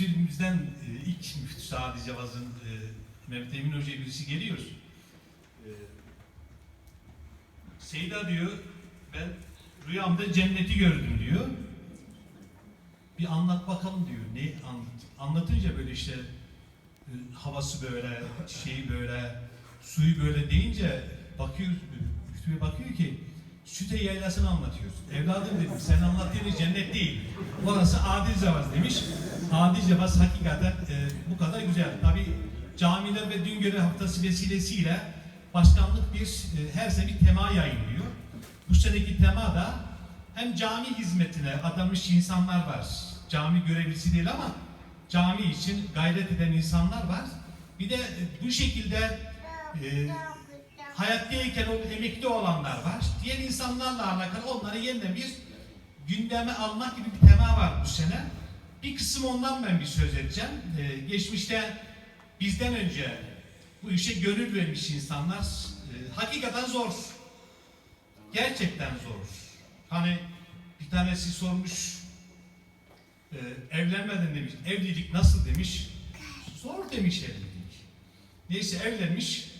müftülüğümüzden e, ilk müftü Sadi Cevaz'ın e, Mehmet Emin Hoca'ya birisi geliyor. E, Seyda diyor ben rüyamda cenneti gördüm diyor. Bir anlat bakalım diyor. Ne anlat? Anlatınca böyle işte havası böyle, şeyi böyle, suyu böyle deyince bakıyor, müftüye bakıyor ki Süte yaylasını anlatıyorsun. Evladım dedim sen anlattığın cennet değil. Orası Adil Cevaz demiş. Adil Cevaz hakikaten e, bu kadar güzel. Tabi camiler ve dün görev haftası vesilesiyle başkanlık bir e, her sene bir tema yayınlıyor. Bu seneki tema da hem cami hizmetine adamış insanlar var. Cami görevlisi değil ama cami için gayret eden insanlar var. Bir de bu şekilde e, hayattayken o emekli olanlar var. Diğer insanlarla alakalı onları yeniden bir gündeme almak gibi bir tema var bu sene. Bir kısım ondan ben bir söz edeceğim. Ee, geçmişte bizden önce bu işe gönül vermiş insanlar e, hakikaten zor. Gerçekten zor. Hani bir tanesi sormuş e, evlenmeden demiş. Evlilik nasıl demiş. Zor demiş evlilik. Neyse evlenmiş.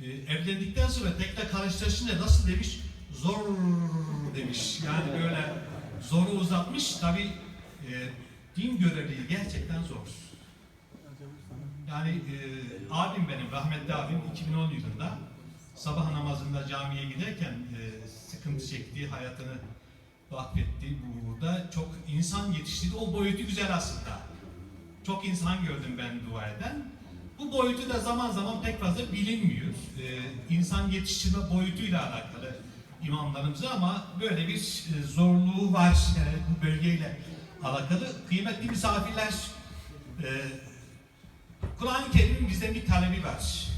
E, evlendikten sonra tekrar karşılaşınca nasıl demiş? Zor demiş. Yani böyle zoru uzatmış. Tabi e, din görevliliği gerçekten zor. Yani e, abim benim, rahmetli abim 2010 yılında sabah namazında camiye giderken e, sıkıntı çektiği, hayatını vakfetti bu burada. Çok insan yetiştirdi. O boyutu güzel aslında. Çok insan gördüm ben dua eden. Bu boyutu da zaman zaman pek fazla bilinmiyor. Ee, insan yetiştirme boyutuyla alakalı imamlarımıza ama böyle bir e, zorluğu var yani bu bölgeyle alakalı. Kıymetli misafirler, e, Kur'an-ı Kerim'in bizden bir talebi var.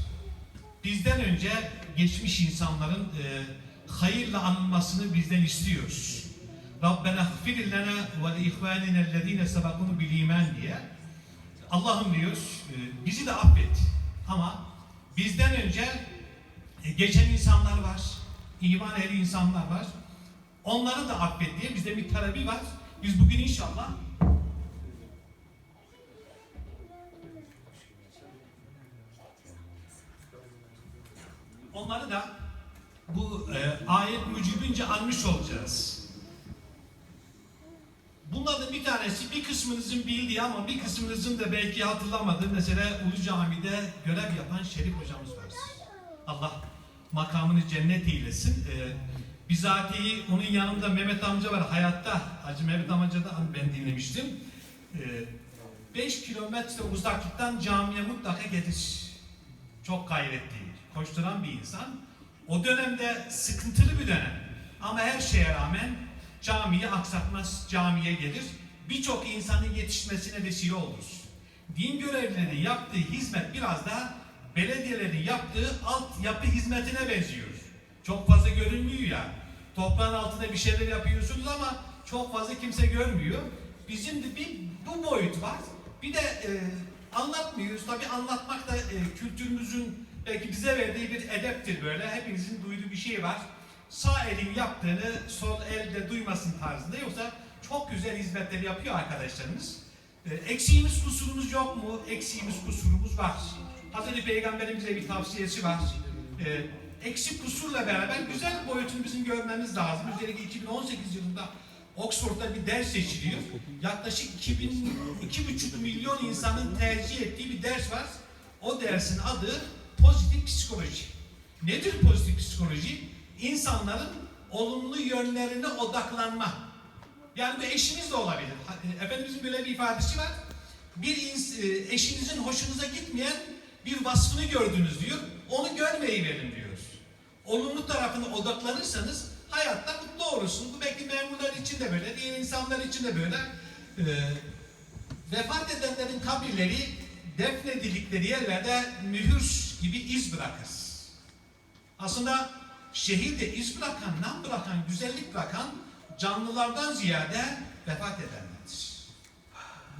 Bizden önce geçmiş insanların e, hayırla anılmasını bizden istiyoruz. Rabbena gfir lana ve li ihvanina ellezine sebekunu bil iman diye. Allah'ım diyor e, bizi de affet. Ama bizden önce e, geçen insanlar var. iman ehli insanlar var. Onları da affet diye bizde bir talebi var. Biz bugün inşallah onları da bu e, ayet mücibince almış olacağız. Bunlardan bir tanesi bir kısmınızın bildiği ama bir kısmınızın da belki hatırlamadığı mesela Ulu Cami'de görev yapan Şerif hocamız var. Allah makamını cennet eylesin. Ee, bizatihi onun yanında Mehmet amca var hayatta. Hacı Mehmet amca da ben dinlemiştim. 5 kilometre uzaklıktan camiye mutlaka gelir. Çok gayretli, koşturan bir insan. O dönemde sıkıntılı bir dönem. Ama her şeye rağmen camiyi aksatmaz, camiye gelir. Birçok insanın yetişmesine vesile olur. Din görevlilerinin yaptığı hizmet biraz da belediyelerin yaptığı altyapı hizmetine benziyor. Çok fazla görünmüyor ya. Toprağın altında bir şeyler yapıyorsunuz ama çok fazla kimse görmüyor. Bizim de bir bu boyut var. Bir de e, anlatmıyoruz. Tabi anlatmak da e, kültürümüzün belki bize verdiği bir edeptir böyle. Hepinizin duyduğu bir şey var. Sağ elin yaptığını sol elde duymasın tarzında. Yoksa çok güzel hizmetler yapıyor arkadaşlarımız. E, eksiğimiz kusurumuz yok mu? Eksiğimiz kusurumuz var. Hazreti Peygamberimize bir tavsiyesi var. E, eksik kusurla beraber güzel boyutunu bizim görmemiz lazım. Özellikle 2018 yılında Oxford'da bir ders seçiliyor. Yaklaşık 2000, 2,5 milyon insanın tercih ettiği bir ders var. O dersin adı pozitif psikoloji. Nedir pozitif psikoloji? İnsanların olumlu yönlerine odaklanma. Yani bu eşiniz de olabilir. Efendimizin böyle bir ifadesi var. Bir e, eşinizin hoşunuza gitmeyen bir vasfını gördünüz diyor. Onu görmeyi verin diyor. Olumlu tarafına odaklanırsanız hayatta mutlu olursunuz. Bu belki memurlar için de böyle, diğer insanlar için de böyle. Ee, vefat edenlerin kabirleri defnedildikleri yerlerde mühür gibi iz bırakır. Aslında şehirde iz bırakan, nam bırakan, güzellik bırakan canlılardan ziyade vefat edenlerdir.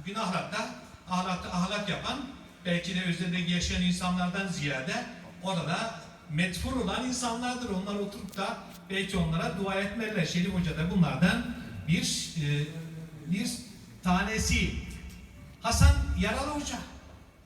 Bugün ahlakta, ahlakta ahlak yapan, belki de özlerinde yaşayan insanlardan ziyade orada metfur olan insanlardır. Onlar oturup da belki onlara dua etmeliler. Şerif Hoca da bunlardan bir e, bir tanesi. Hasan Yaralı Hoca.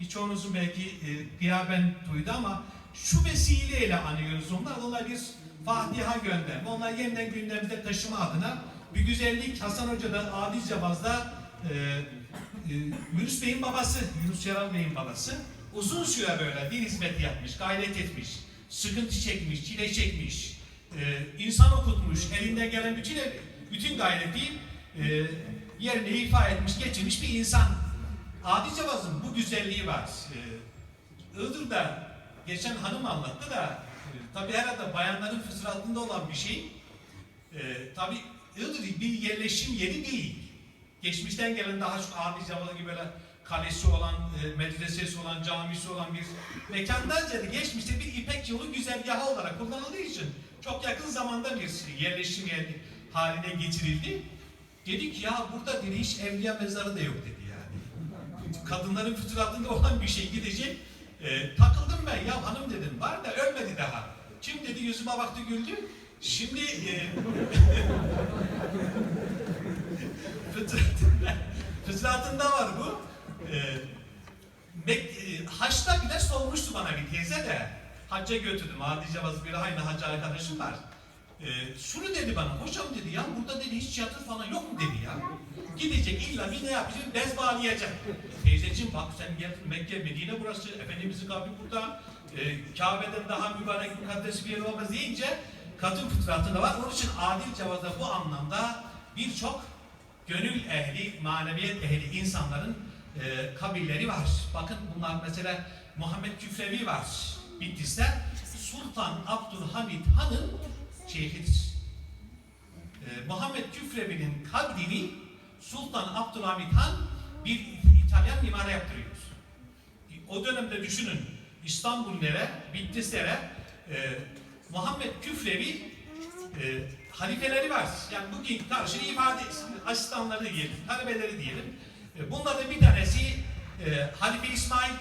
Birçoğunuzun belki e, gıyaben duydu ama şu vesileyle anıyoruz onlar. Onlar bir Fatiha gönderme. Onlar yeniden gündemimize taşıma adına bir güzellik Hasan Hoca da Adi Cabaz'da e, e, Yunus Bey'in babası, Yunus Yaral Bey'in babası uzun süre böyle din hizmeti yapmış, gayret etmiş, sıkıntı çekmiş, çile çekmiş, e, insan okutmuş, elinden gelen bütün bütün gayreti e, yerine ifa etmiş, geçirmiş bir insan. Adi Cevaz'ın bu güzelliği var. E, Iğdır'da geçen hanım anlattı da tabii herhalde bayanların fıtratında olan bir şey. E, tabii Iğdır bir yerleşim yeri değil. Geçmişten gelen daha çok Adi Cevaz gibi böyle kalesi olan, e, medresesi olan, camisi olan bir mekandan ziyade geçmişte bir İpek yolu güzergahı olarak kullanıldığı için çok yakın zamanda bir yerleşim yeri haline getirildi. Dedik ya burada dedi hiç evliya mezarı da yok dedi yani. Kadınların fıtratında olan bir şey gidecek. E, takıldım ben ya hanım dedim var da ölmedi daha. Kim dedi yüzüme baktı güldü. Şimdi e, fıtratında, fıtratında var bu. E, Mek- Haçta bile sormuştu bana bir teyze de. Hacca götürdüm. Adi Cevaz bir aynı hacı arkadaşım var. E, şunu dedi bana, hocam dedi ya burada dedi hiç yatır falan yok mu dedi ya. Gidecek illa bir ne yapacak? Bez bağlayacak. Teyzeciğim bak sen gel Mekke, Medine burası, Efendimizin kabri burada. E, Kabe'den daha mübarek mukaddes bir yer olmaz deyince kadın fıtratında var. Onun için Adil Cevaz'da bu anlamda birçok gönül ehli, maneviyet ehli insanların e, kabilleri var. Bakın bunlar mesela Muhammed Küfrevi var Bitlis'te. Sultan Abdülhamid Han'ın şeyhidir. E, Muhammed Küfrevi'nin kabrini Sultan Abdülhamid Han bir İtalyan mimara yaptırıyor. O dönemde düşünün İstanbul'lere, Bitlislere e, Muhammed Küfrevi e, halifeleri var. Yani bugün karşı ifade asistanları diyelim, talebeleri diyelim. E, bunlardan bir tanesi e, Halife İsmail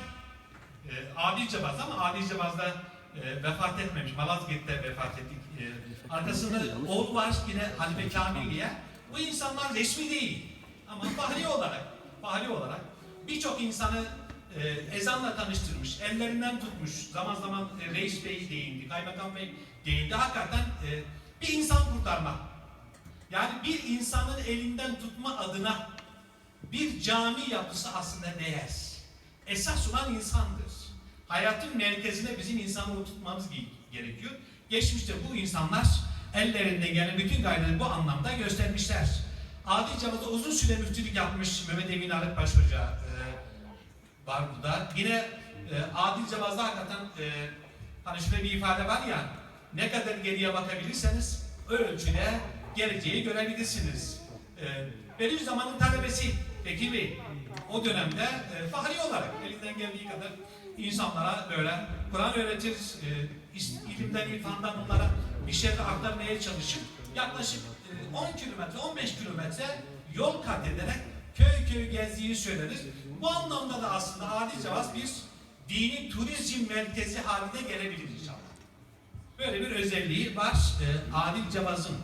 e, Adil Cebaz ama Adil Cebaz'da e, vefat etmemiş. Malazgirt'te vefat ettik. E, arkasında oğlu var yine Halife Kamil diye. Bu insanlar resmi değil. Ama fahri olarak, fahri olarak birçok insanı e, ezanla tanıştırmış, ellerinden tutmuş. Zaman zaman e, reis bey değindi, kaymakam bey değindi. Hakikaten e, bir insan kurtarma. Yani bir insanın elinden tutma adına bir cami yapısı aslında değer. Esas olan insandır. Hayatın merkezine bizim insanı tutmamız ge- gerekiyor. Geçmişte bu insanlar ellerinde gelen bütün gayretleri bu anlamda göstermişler. Adi Cevaz'da uzun süre müftülük yapmış Mehmet Emin Arıkbaş Hoca e, var burada. Yine e, Adil Cevaz'da hakikaten e, hani şöyle bir ifade var ya ne kadar geriye bakabilirseniz o ölçüde geleceği görebilirsiniz. E, Bediüzzaman'ın talebesi Bekir Bey o dönemde e, fahri olarak elinden geldiği kadar insanlara böyle Kur'an öğretir, e, ilimden, irfandan onlara bir şeyler aktarmaya çalışıp yaklaşık e, 10 kilometre, 15 kilometre yol kat ederek köy köy gezdiğini söylenir. Bu anlamda da aslında Adi Cevaz bir dini turizm merkezi haline gelebilir inşallah. Böyle bir özelliği var e, Adil Cevaz'ın.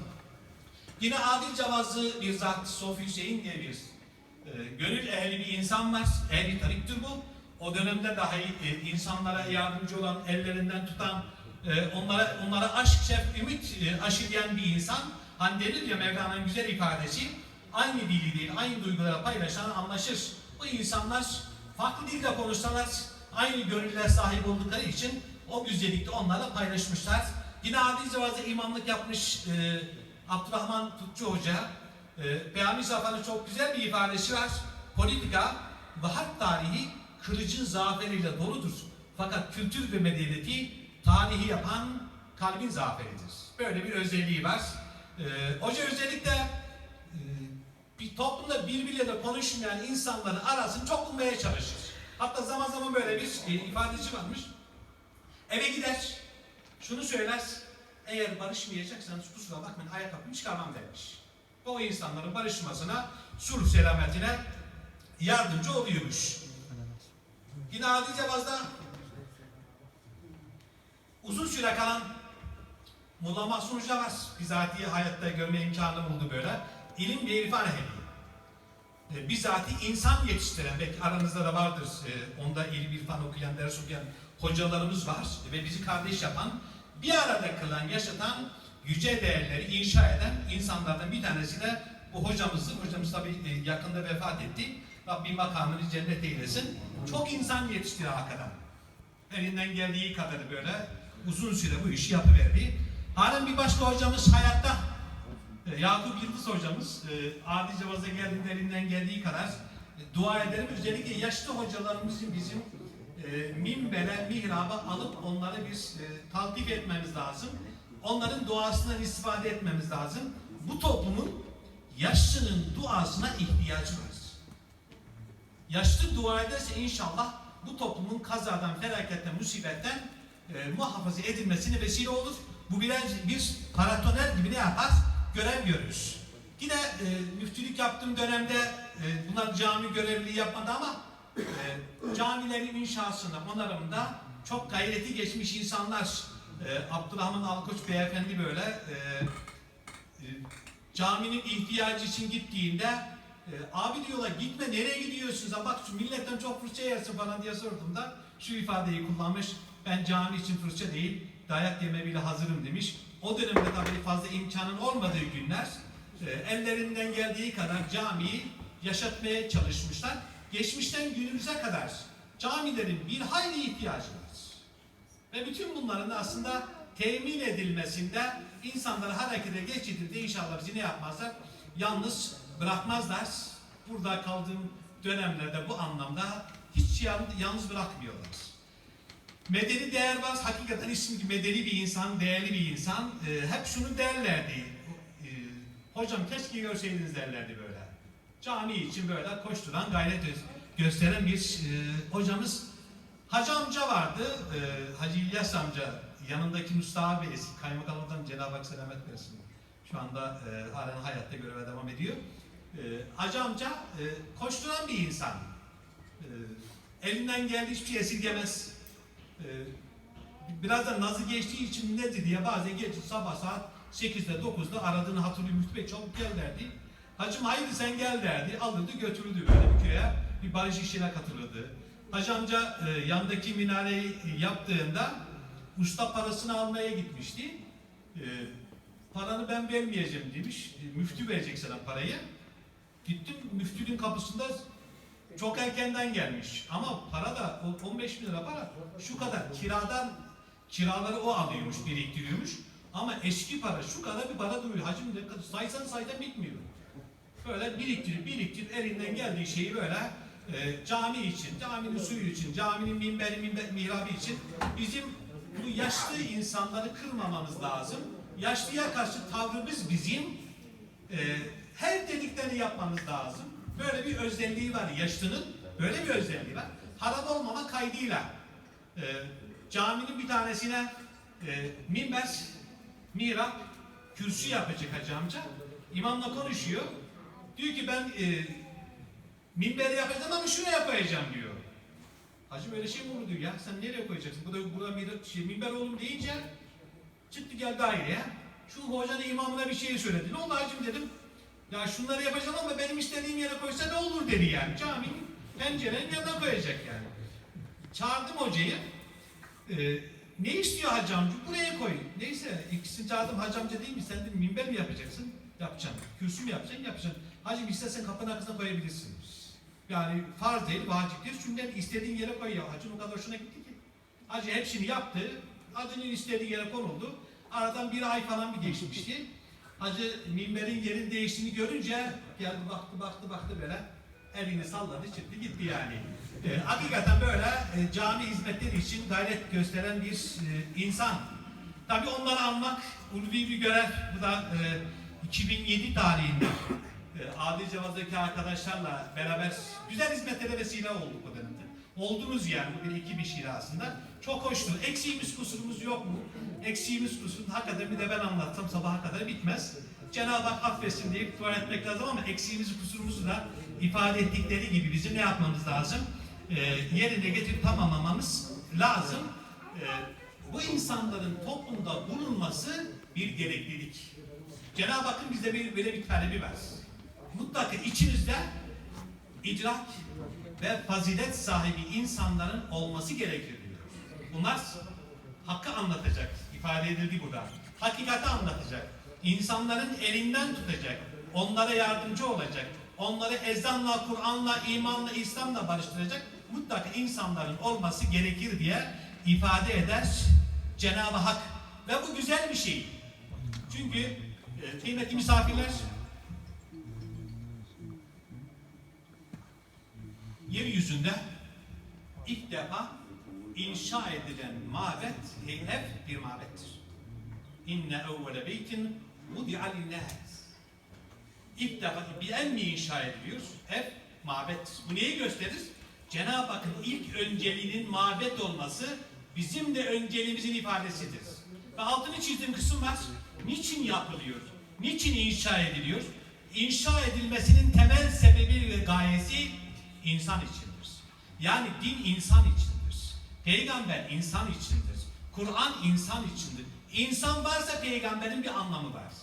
Yine Adil Cevaz'ı bir zat Sofi Hüseyin diye bir e, gönül ehli bir insan var. Ehli tariktir bu. O dönemde dahi e, insanlara yardımcı olan, ellerinden tutan, e, onlara onlara aşk, şef, ümit e, aşılayan bir insan. Hani denir ya Mevlana'nın güzel ifadesi, aynı dili değil, aynı duyguları paylaşan anlaşır. Bu insanlar farklı dilde konuşsalar aynı gönüller sahip oldukları için o güzellikte onlarla paylaşmışlar. Yine Adil Cevaz'da imamlık yapmış e, Abdurrahman Tutçu Hoca, e, Peyami Safa'nın çok güzel bir ifadesi var. Politika ve tarihi kılıcın zaferiyle doludur. Fakat kültür ve medeniyeti tarihi yapan kalbin zaferidir. Böyle bir özelliği var. E, hoca özellikle e, bir toplumda birbirleriyle konuşmayan insanların arasını çok bulmaya çalışır. Hatta zaman zaman böyle bir e, ifadesi varmış. Eve gider, şunu söyler, eğer barışmayacaksanız kusura bakmayın ayakkabımı çıkarmam demiş. O insanların barışmasına, sulh selametine yardımcı oluyormuş. Yine Adi Cevaz'da uzun süre kalan Molla Mahsun Hoca var. Bizatihi hayatta görme imkanı buldu böyle. İlim ve irfan ehli. e, bizatihi insan yetiştiren, belki aranızda da vardır, e, onda ilim irfan okuyan, ders okuyan hocalarımız var ve bizi kardeş yapan, bir arada kılan, yaşatan, yüce değerleri inşa eden insanlardan bir tanesi de bu hocamızdır. Hocamız tabii e, yakında vefat etti. Rabbim makamını cennet eylesin. Çok insan yetiştiriyor hakikaten. Elinden geldiği kadarı böyle uzun süre bu işi yapıverdi. Halen bir başka hocamız hayatta. E, Yakup Yıldız hocamız e, adi cevaza geldiğinde elinden geldiği kadar e, dua ederim. Özellikle yaşlı hocalarımızın bizim e, minbere, mihraba alıp onları biz e, taltif etmemiz lazım. Onların duasından istifade etmemiz lazım. Bu toplumun yaşlının duasına ihtiyacı var. Yaşlı dua ederse inşallah bu toplumun kazadan, felaketten, musibetten e, muhafaza edilmesine vesile olur. Bu biraz bir paratoner gibi ne yapar? Görev görürüz. Yine e, müftülük yaptığım dönemde e, bunlar cami görevliliği yapmadı ama e, camilerin inşasında, onarımında çok gayreti geçmiş insanlar e, Abdurrahman Alkoç beyefendi böyle e, e, caminin ihtiyacı için gittiğinde e, abi diyorlar gitme nereye gidiyorsun sen bak şu milletten çok fırça yersin falan diye sordum da şu ifadeyi kullanmış ben cami için fırça değil dayak yeme bile hazırım demiş. O dönemde tabii fazla imkanın olmadığı günler e, ellerinden geldiği kadar camiyi yaşatmaya çalışmışlar. Geçmişten günümüze kadar camilerin bir hayli ihtiyacı var. Ve bütün bunların da aslında temin edilmesinde insanları harekete geçirdiğinde inşallah bizi ne yapmazlar? Yalnız bırakmazlar. Burada kaldığım dönemlerde bu anlamda hiç yalnız bırakmıyorlar. Medeni değer var. Hakikaten ismi medeni bir insan, değerli bir insan. Ee, hep şunu derlerdi. Ee, hocam keşke görseydiniz derlerdi böyle. Cami için böyle koşturan, gayret gö- gösteren bir e, hocamız. Hacı amca vardı. e, Hacı İlyas amca. Yanındaki Mustafa Bey, kaymakamlıktan Cenab-ı Hak selamet versin. Şu anda e, halen hayatta göreve devam ediyor. E, Hacı amca e, koşturan bir insan. E, elinden geldiği hiçbir şey esirgemez. E, biraz da nazı geçtiği için nedir diye bazen gece sabah saat 8'de 9'da aradığını hatırlıyor. Müftü Bey çabuk gel derdi. Hacım haydi sen gel derdi. Alırdı götürürdü böyle bir köye. Bir barış işine katılırdı. Hacı amca e, yandaki minareyi yaptığında usta parasını almaya gitmişti. E, paranı ben vermeyeceğim demiş. E, müftü verecek sana parayı. Gittim müftünün kapısında çok erkenden gelmiş. Ama para da o 15 bin lira para şu kadar kiradan kiraları o alıyormuş, biriktiriyormuş. Ama eski para şu kadar bir para duruyor. Ne kadar saysan saydan bitmiyor. Böyle biriktirip biriktirip elinden geldiği şeyi böyle e, cami için, caminin suyu için, caminin minberi, minber, mihrabı için bizim bu yaşlı insanları kırmamamız lazım. Yaşlıya karşı tavrımız bizim e, her dediklerini yapmamız lazım. Böyle bir özelliği var yaşlının, böyle bir özelliği var. Harap olmama kaydıyla e, caminin bir tanesine e, minber, mihrap, kürsü yapacak hacı amca. İmamla konuşuyor. Diyor ki ben e, minberi yapacağım ama şuraya koyacağım diyor. Hacı böyle şey mi olur diyor ya sen nereye koyacaksın? Bu da burada bir şey, minber oğlum deyince çıktı geldi daireye. Şu hocanın imamına bir şey söyledi. Ne oldu hacım dedim. Ya şunları yapacağım ama benim istediğim yere koysa ne olur dedi yani. Caminin pencerenin yanına koyacak yani. Çağırdım hocayı. Ee, ne istiyor hacı amca? Buraya koy. Neyse ikisini çağırdım hacı amca değil mi? Sen de minber mi yapacaksın? Yapacaksın. Kürsü mü yapacaksın? Yapacaksın. Hacım istersen kapının arkasına koyabilirsin. Yani farz değil, vacip değil. Sünnet istediğin yere koy ya. Hacım o kadar hoşuna gitti ki. Hacı hepsini yaptı. Hacının istediği yere konuldu. Aradan bir ay falan bir geçmişti. Hacı minberin yerin değiştiğini görünce geldi baktı baktı baktı böyle elini salladı çıktı gitti yani. E, hakikaten böyle e, cami hizmetleri için gayret gösteren bir e, insan. Tabi onları almak ulvi bir görev. Bu da e, 2007 tarihinde e, Adil Cevaz'daki arkadaşlarla beraber güzel hizmetlere vesile olduk o dönemde. Oldunuz yani bu bir ekip işiyle aslında. Çok hoştu. Eksiğimiz kusurumuz yok mu? Eksiğimiz kusurumuz hakikaten de ben anlatsam sabaha kadar bitmez. Cenab-ı Hak affetsin diye dua etmek lazım ama eksiğimizi kusurumuzu da ifade ettikleri gibi bizim ne yapmamız lazım? E, yerine getirip tamamlamamız lazım. E, bu insanların toplumda bulunması bir gereklilik. Cenab-ı Hakk'ın bize bir, böyle bir talebi var. Mutlaka içinizde idrak ve fazilet sahibi insanların olması gerekir diyor. Bunlar hakkı anlatacak, ifade edildi burada. Hakikati anlatacak. İnsanların elinden tutacak. Onlara yardımcı olacak. Onları ezanla, Kur'an'la, imanla, İslam'la barıştıracak. Mutlaka insanların olması gerekir diye ifade eder Cenab-ı Hak. Ve bu güzel bir şey. Çünkü e, kıymetli misafirler yeryüzünde ilk defa inşa edilen mabet ev bir mabettir. İnne evvele beytin vudi'a linnâs. İlk defa bir ev mi inşa ediliyor? Ev mabettir. Bu neyi gösterir? Cenab-ı Hakk'ın ilk önceliğinin mabet olması bizim de önceliğimizin ifadesidir. Ve altını çizdiğim kısım var. Niçin yapılıyor? Niçin inşa ediliyor? İnşa edilmesinin temel sebebi ve gayesi insan içindir. Yani din insan içindir. Peygamber insan içindir. Kur'an insan içindir. İnsan varsa peygamberin bir anlamı var.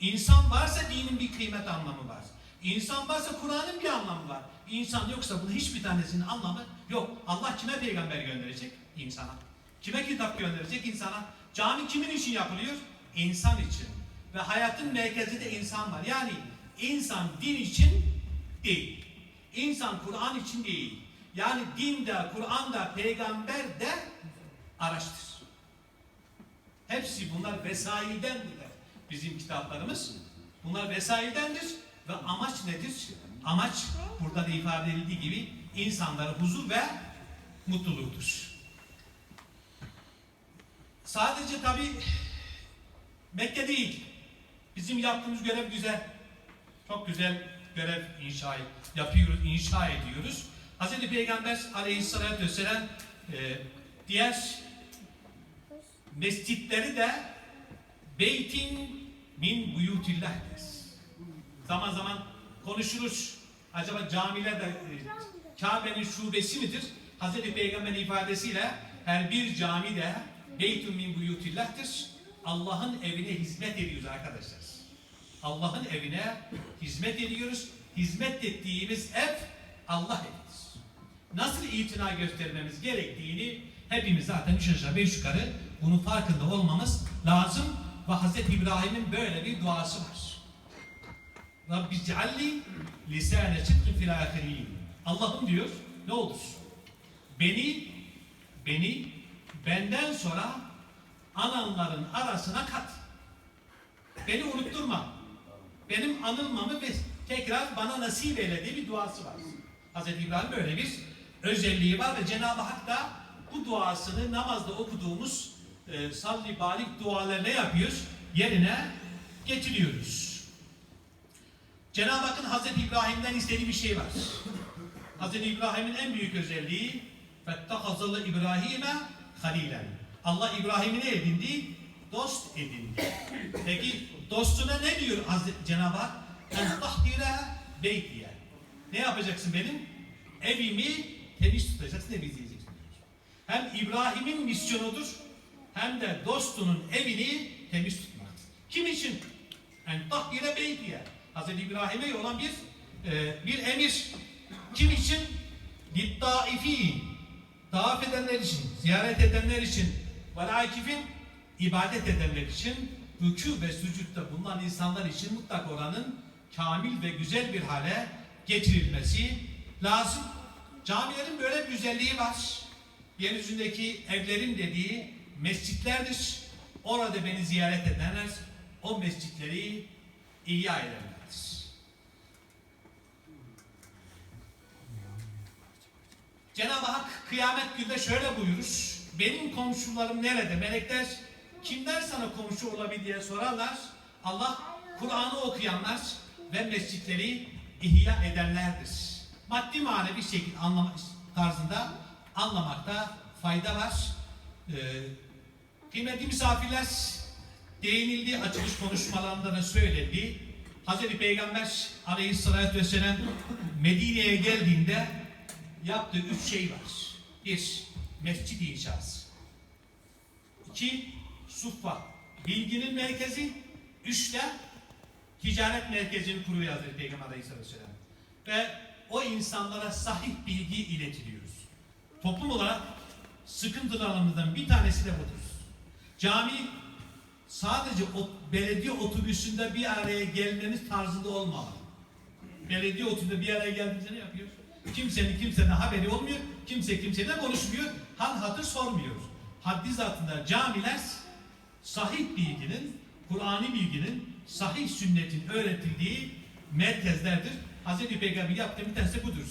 İnsan varsa dinin bir kıymet anlamı var. İnsan varsa Kur'an'ın bir anlamı var. İnsan yoksa bunun hiçbir tanesinin anlamı yok. Allah kime peygamber gönderecek? İnsana. Kime kitap gönderecek? İnsana. Cami kimin için yapılıyor? İnsan için. Ve hayatın merkezinde insan var. Yani insan din için değil. İnsan Kur'an için değil. Yani dinde, Kur'an'da, peygamber de araçtır. Hepsi bunlar vesaildendir. Bizim kitaplarımız. Bunlar vesaildendir. Ve amaç nedir? Amaç burada da ifade edildiği gibi insanlara huzur ve mutluluktur. Sadece tabi Mekke değil. Bizim yaptığımız görev güzel. Çok güzel görev inşa yapıyoruz, inşa ediyoruz. Hz. Peygamber aleyhissalatü vesselam e, diğer mescitleri de beytin min buyutillah der. Zaman zaman konuşuruz. Acaba camiler de e, Kabe'nin şubesi midir? Hz. Peygamber'in ifadesiyle her bir cami de beytun min buyutillah'tır. Allah'ın evine hizmet ediyoruz arkadaşlar. Allah'ın evine hizmet ediyoruz. Hizmet ettiğimiz ev Allah evidir. Nasıl itina göstermemiz gerektiğini hepimiz zaten üç aşağı beş yukarı bunun farkında olmamız lazım. Ve Hz. İbrahim'in böyle bir duası var. Rabbi cealli lisane çıtkı fil. Allah'ım diyor ne olur? Beni beni benden sonra ananların arasına kat. Beni unutturma. Benim anılmamı tekrar bana nasip eyle diye bir duası var. Hz. İbrahim böyle bir özelliği var ve Cenab-ı Hak da bu duasını namazda okuduğumuz e, salli balik dualarına yapıyor? Yerine getiriyoruz. Cenab-ı Hakk'ın Hz. İbrahim'den istediği bir şey var. Hz. İbrahim'in en büyük özelliği فَاتَّخَذَلَ İbrahim'e halilen. Allah İbrahim'i ne edindi? Dost edindi. Peki dostuna ne diyor Hazreti Cenab-ı Hak? En tahdire beytiye. Ne yapacaksın benim? Evimi temiz tutacaksın, temizleyeceksin diyor. Hem İbrahim'in misyonudur hem de dostunun evini temiz tutmak. Kim için? En tahdire beytiye. Hazreti İbrahim'e olan bir e, bir emir. Kim için? Littaifi. Tavaf edenler için, ziyaret edenler için, velâkifin ibadet edenler için, rükû ve sücutta bulunan insanlar için mutlak oranın kamil ve güzel bir hale getirilmesi lazım. Camilerin böyle bir güzelliği var. Yeryüzündeki evlerin dediği mescitlerdir. Orada beni ziyaret edenler o mescitleri ihya ederlerdir. Cenab-ı Hak kıyamet günde şöyle buyurur. Benim komşularım nerede? Melekler kimler sana komşu olabilir diye sorarlar. Allah Kur'an'ı okuyanlar ve mescitleri ihya edenlerdir. Maddi manevi şekilde anlama tarzında anlamakta fayda var. Ee, kıymetli misafirler değinildiği açılış konuşmalarında da söyledi. Hazreti Peygamber aleyhissalatü vesselam Medine'ye geldiğinde yaptığı üç şey var. Bir, mescid inşası. İki, suffa, bilginin merkezi. Üç ticaret merkezini kuruyor Hazreti Peygamber Aleyhisselatü Vesselam. Ve o insanlara sahih bilgi iletiliyoruz. Toplum olarak sıkıntılarımızdan bir tanesi de budur. Cami sadece o belediye otobüsünde bir araya gelmemiz tarzında olmalı. Belediye otobüsünde bir araya geldiğimizde ne yapıyoruz? Kimsenin kimsenin haberi olmuyor. Kimse kimseyle konuşmuyor. Hal hatır sormuyoruz. Haddi zatında camiler sahih bilginin, Kur'an'ı bilginin, sahih sünnetin öğretildiği merkezlerdir. Hz. Peygamber yaptığı bir tanesi budur.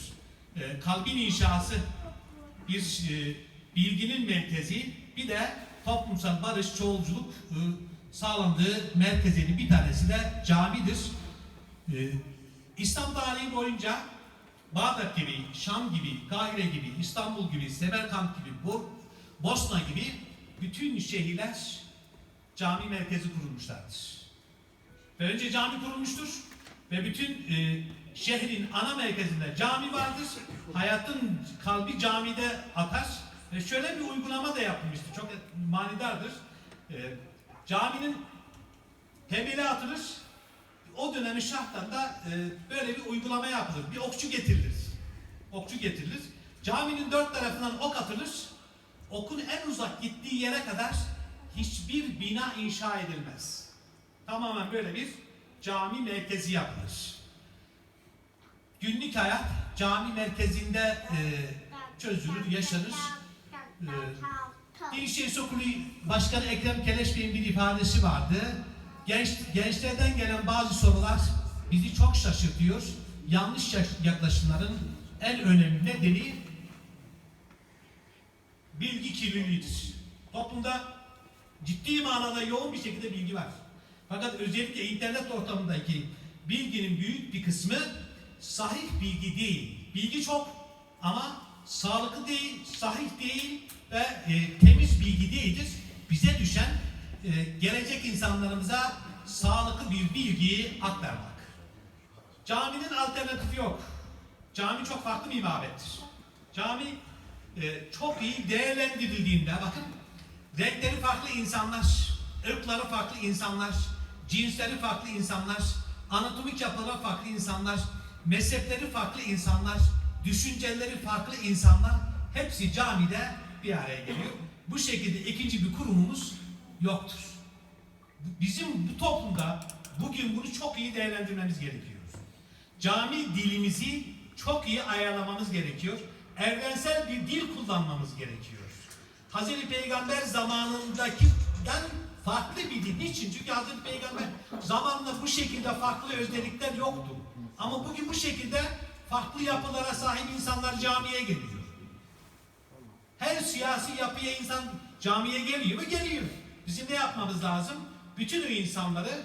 Ee, kalbin inşası bir e, bilginin merkezi, bir de toplumsal barış, çoğulculuk e, sağlandığı merkezinin bir tanesi de camidir. E, İslam tarihi boyunca Bağdat gibi, Şam gibi, Kahire gibi, İstanbul gibi, Semerkant gibi, Bo Bosna gibi bütün şehirler cami merkezi kurulmuşlardır. Ve önce cami kurulmuştur ve bütün e, şehrin ana merkezinde cami vardır. Hayatın kalbi camide atar ve şöyle bir uygulama da yapılmıştır. Çok manidardır. E, caminin temeli atılır. O dönemin şartlarında e, böyle bir uygulama yapılır. Bir okçu getirilir. Okçu getirilir. Caminin dört tarafından ok atılır. Okun en uzak gittiği yere kadar hiçbir bina inşa edilmez. Tamamen böyle bir cami merkezi yapılır. Günlük hayat cami merkezinde e, çözülür, yaşanır. Bir şey Okulu Başkanı Ekrem Keleş Bey'in bir ifadesi vardı. Genç, gençlerden gelen bazı sorular bizi çok şaşırtıyor. Yanlış yaklaşımların en önemli nedeni bilgi kirliliğidir. Toplumda ciddi manada yoğun bir şekilde bilgi var. Fakat özellikle internet ortamındaki bilginin büyük bir kısmı sahih bilgi değil. Bilgi çok ama sağlıklı değil, sahih değil ve e, temiz bilgi değildir. Bize düşen e, gelecek insanlarımıza sağlıklı bir bilgiyi aktarmak. Caminin alternatifi yok. Cami çok farklı bir ibadettir. Cami e, çok iyi değerlendirildiğinde bakın renkleri farklı insanlar, ırkları farklı insanlar, cinsleri farklı insanlar, anatomik yapıları farklı insanlar, mezhepleri farklı insanlar, düşünceleri farklı insanlar hepsi camide bir araya geliyor. Bu şekilde ikinci bir kurumumuz yoktur. Bizim bu toplumda bugün bunu çok iyi değerlendirmemiz gerekiyor. Cami dilimizi çok iyi ayarlamamız gerekiyor. Evrensel bir dil kullanmamız gerekiyor. Hazreti Peygamber zamanındakinden farklı bir dil. Niçin? Çünkü Hazreti Peygamber zamanında bu şekilde farklı özellikler yoktu. Ama bugün bu şekilde farklı yapılara sahip insanlar camiye geliyor. Her siyasi yapıya insan camiye geliyor mu? Geliyor. Bizim ne yapmamız lazım? Bütün o insanları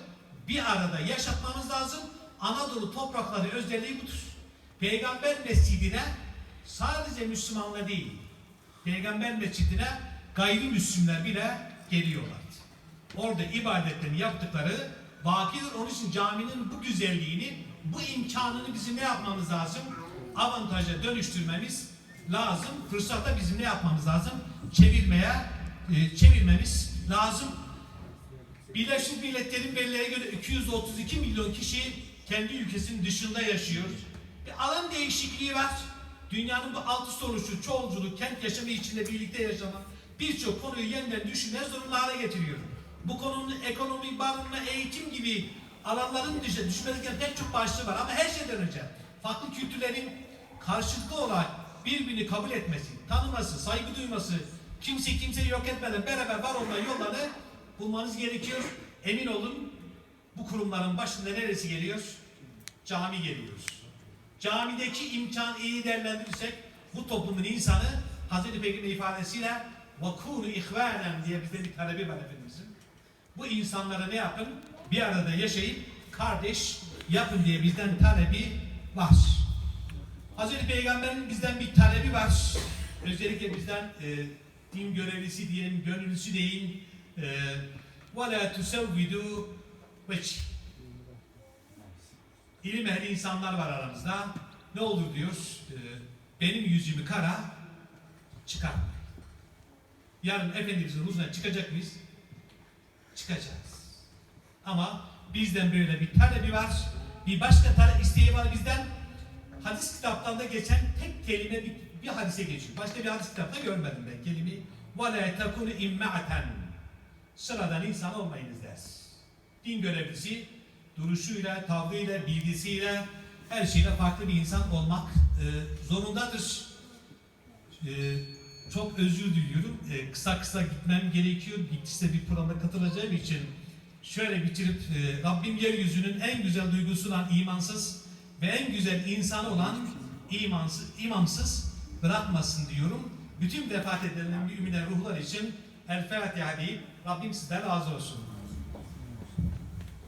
bir arada yaşatmamız lazım. Anadolu toprakları özelliği budur. Peygamber mescidine sadece Müslümanlar değil, Peygamber mescidine gayrimüslimler bile geliyorlardı. Orada ibadetlerini yaptıkları bakidir. Onun için caminin bu güzelliğini, bu imkanını bizim ne yapmamız lazım? Avantaja dönüştürmemiz lazım. Fırsata bizim ne yapmamız lazım? Çevirmeye, e, çevirmemiz lazım. Birleşmiş Milletler'in verilere göre 232 milyon kişi kendi ülkesinin dışında yaşıyor. Bir alan değişikliği var. Dünyanın bu altı soruşu, çoğulculuk, kent yaşamı içinde birlikte yaşamak birçok konuyu yeniden düşünmeye zorunlu hale getiriyor. Bu konunun ekonomi, barınma, eğitim gibi alanların düşe, düşmesi pek çok başlığı var. Ama her şeyden önce farklı kültürlerin karşılıklı olarak birbirini kabul etmesi, tanıması, saygı duyması, kimse kimseyi yok etmeden beraber var olma yolları bulmanız gerekiyor. Emin olun bu kurumların başında neresi geliyor? Cami geliyor. Camideki imkan iyi değerlendirirsek bu toplumun insanı Hazreti Peygamber ifadesiyle vakûnu ihvânem diye bize bir talebi var Efendimizin Bu insanlara ne yapın? Bir arada yaşayıp kardeş yapın diye bizden talebi var. Hazreti Peygamber'in bizden bir talebi var. Özellikle bizden e, din görevlisi diyelim, gönüllüsü deyin. E, وَلَا تُسَوِّدُوا وَجْهِ İlim ehli insanlar var aramızda. Ne olur diyor, e, benim yüzümü kara çıkartmayın. Yarın Efendimizin huzuruna çıkacak mıyız? Çıkacağız. Ama bizden böyle bir talebi var. Bir başka talep isteği var bizden. hadis kitaplarında geçen tek kelime bir, bir hadise geçiyor. Başka bir hadis kitapta görmedim ben kelimeyi. وَلَا تَكُنُ اِمَّعَةً Sıradan insan olmayınız ders. Din görevlisi duruşuyla, tavrıyla, bilgisiyle, her şeyle farklı bir insan olmak e, zorundadır. E, çok özür diliyorum. E, kısa kısa gitmem gerekiyor. Bitişte bir programa katılacağım için şöyle bitirip e, Rabbim yeryüzünün en güzel duygusu olan imansız ve en güzel insan olan imansız, imamsız bırakmasın diyorum. Bütün vefat edilen müminler ruhlar için El Fatiha deyip Rabbim sizden razı olsun.